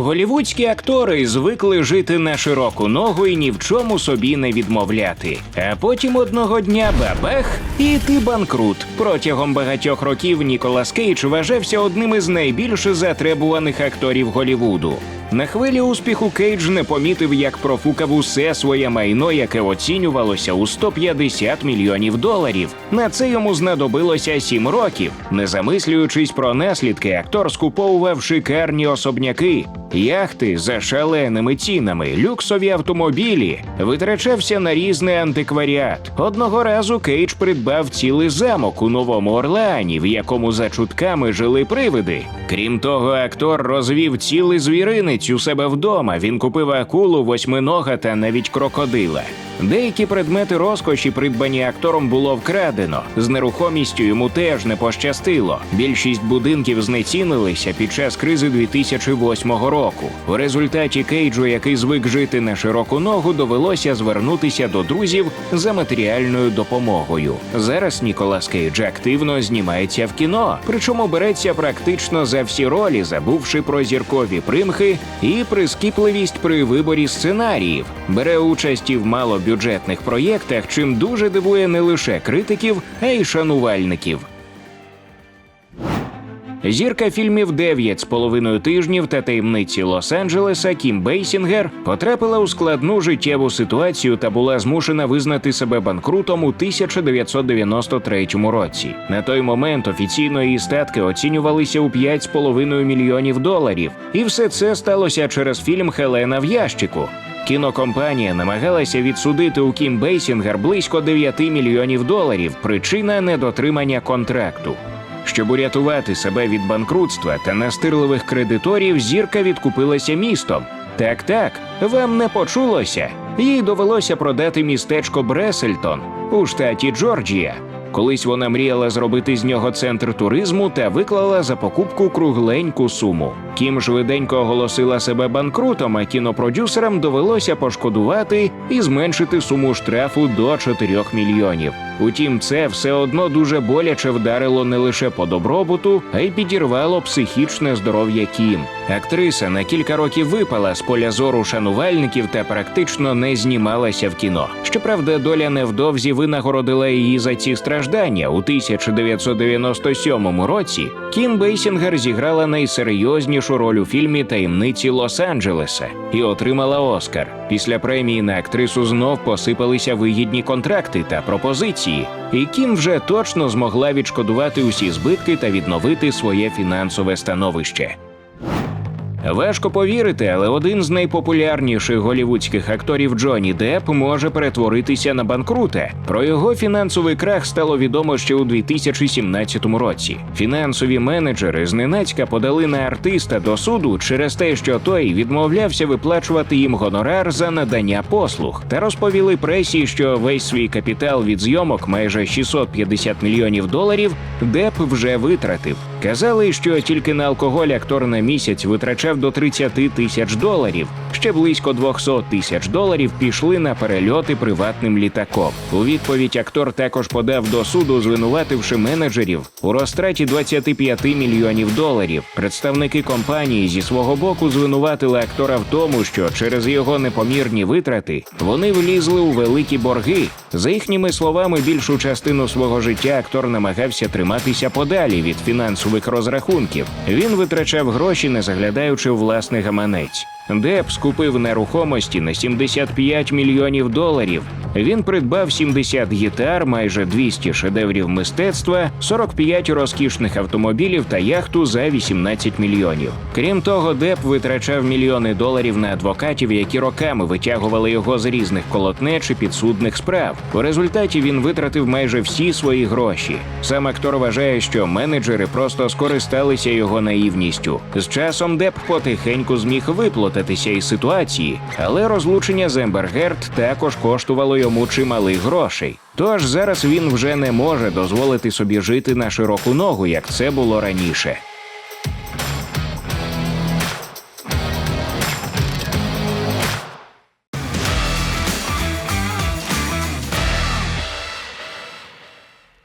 Голівудські актори звикли жити на широку ногу і ні в чому собі не відмовляти. А потім одного дня бабах, і ти банкрут. Протягом багатьох років Ніколас Кейдж вважався одним із найбільш затребуваних акторів Голівуду. На хвилі успіху Кейдж не помітив, як профукав усе своє майно, яке оцінювалося у 150 мільйонів доларів. На це йому знадобилося сім років. Не замислюючись про наслідки, актор скуповував шикарні особняки, яхти за шаленими цінами, люксові автомобілі, витрачався на різний антикваріат. Одного разу Кейдж придбав цілий замок у Новому Орлеані, в якому за чутками жили привиди. Крім того, актор розвів цілий звіринець у себе вдома. Він купив акулу, восьминога та навіть крокодила. Деякі предмети розкоші, придбані актором, було вкрадено. З нерухомістю йому теж не пощастило. Більшість будинків знецінилися під час кризи 2008 року. У результаті Кейджу, який звик жити на широку ногу, довелося звернутися до друзів за матеріальною допомогою. Зараз Ніколас Кейдж активно знімається в кіно, причому береться практично за всі ролі, забувши про зіркові примхи і прискіпливість при виборі сценаріїв. Бере участь і в малобюджетних проєктах, чим дуже дивує не лише критиків, а й шанувальників. Зірка фільмів «Дев'ять з половиною тижнів та таємниці Лос-Анджелеса Кім Бейсінгер потрапила у складну життєву ситуацію та була змушена визнати себе банкрутом у 1993 році. На той момент офіційно її статки оцінювалися у 5,5 мільйонів доларів, і все це сталося через фільм Хелена в ящику. Кінокомпанія намагалася відсудити у Кім Бейсінгер близько 9 мільйонів доларів. Причина недотримання контракту. Щоб урятувати себе від банкрутства та настирливих кредиторів, зірка відкупилася містом. Так, так, вам не почулося. Їй довелося продати містечко Бресельтон у штаті Джорджія. Колись вона мріяла зробити з нього центр туризму та виклала за покупку кругленьку суму. Кім швиденько оголосила себе банкрутом, а кінопродюсерам довелося пошкодувати і зменшити суму штрафу до 4 мільйонів. Утім, це все одно дуже боляче вдарило не лише по добробуту, а й підірвало психічне здоров'я Кім. Актриса на кілька років випала з поля зору шанувальників та практично не знімалася в кіно. Щоправда, доля невдовзі винагородила її за ці страждання. У 1997 році Кім Бейсінгер зіграла найсерйознішу роль у фільмі Таємниці Лос-Анджелеса і отримала Оскар. Після премії на актрису знов посипалися вигідні контракти та пропозиції, і Кім вже точно змогла відшкодувати усі збитки та відновити своє фінансове становище. Важко повірити, але один з найпопулярніших голівудських акторів Джонні Депп може перетворитися на банкрута. Про його фінансовий крах стало відомо ще у 2017 році. Фінансові менеджери зненацька подали на артиста до суду через те, що той відмовлявся виплачувати їм гонорар за надання послуг, та розповіли пресі, що весь свій капітал від зйомок, майже 650 мільйонів доларів, Депп вже витратив. Казали, що тільки на алкоголь актор на місяць витрачав до 30 тисяч доларів. Ще близько 200 тисяч доларів пішли на перельоти приватним літаком. У відповідь актор також подав до суду, звинувативши менеджерів у розтраті 25 мільйонів доларів. Представники компанії зі свого боку звинуватили актора в тому, що через його непомірні витрати вони влізли у великі борги. За їхніми словами, більшу частину свого життя актор намагався триматися подалі від фінансових розрахунків. Він витрачав гроші, не заглядаючи власний гаманець. Деп скупив нерухомості на 75 мільйонів доларів. Він придбав 70 гітар, майже 200 шедеврів мистецтва, 45 розкішних автомобілів та яхту за 18 мільйонів. Крім того, Деп витрачав мільйони доларів на адвокатів, які роками витягували його з різних колотнеч і підсудних справ. У результаті він витратив майже всі свої гроші. Сам актор вважає, що менеджери просто скористалися його наївністю. З часом Деп потихеньку зміг виплутатися із ситуації, але розлучення з Ембергерт також коштувало йому чималих грошей. Тож зараз він вже не може дозволити собі жити на широку ногу, як це було раніше.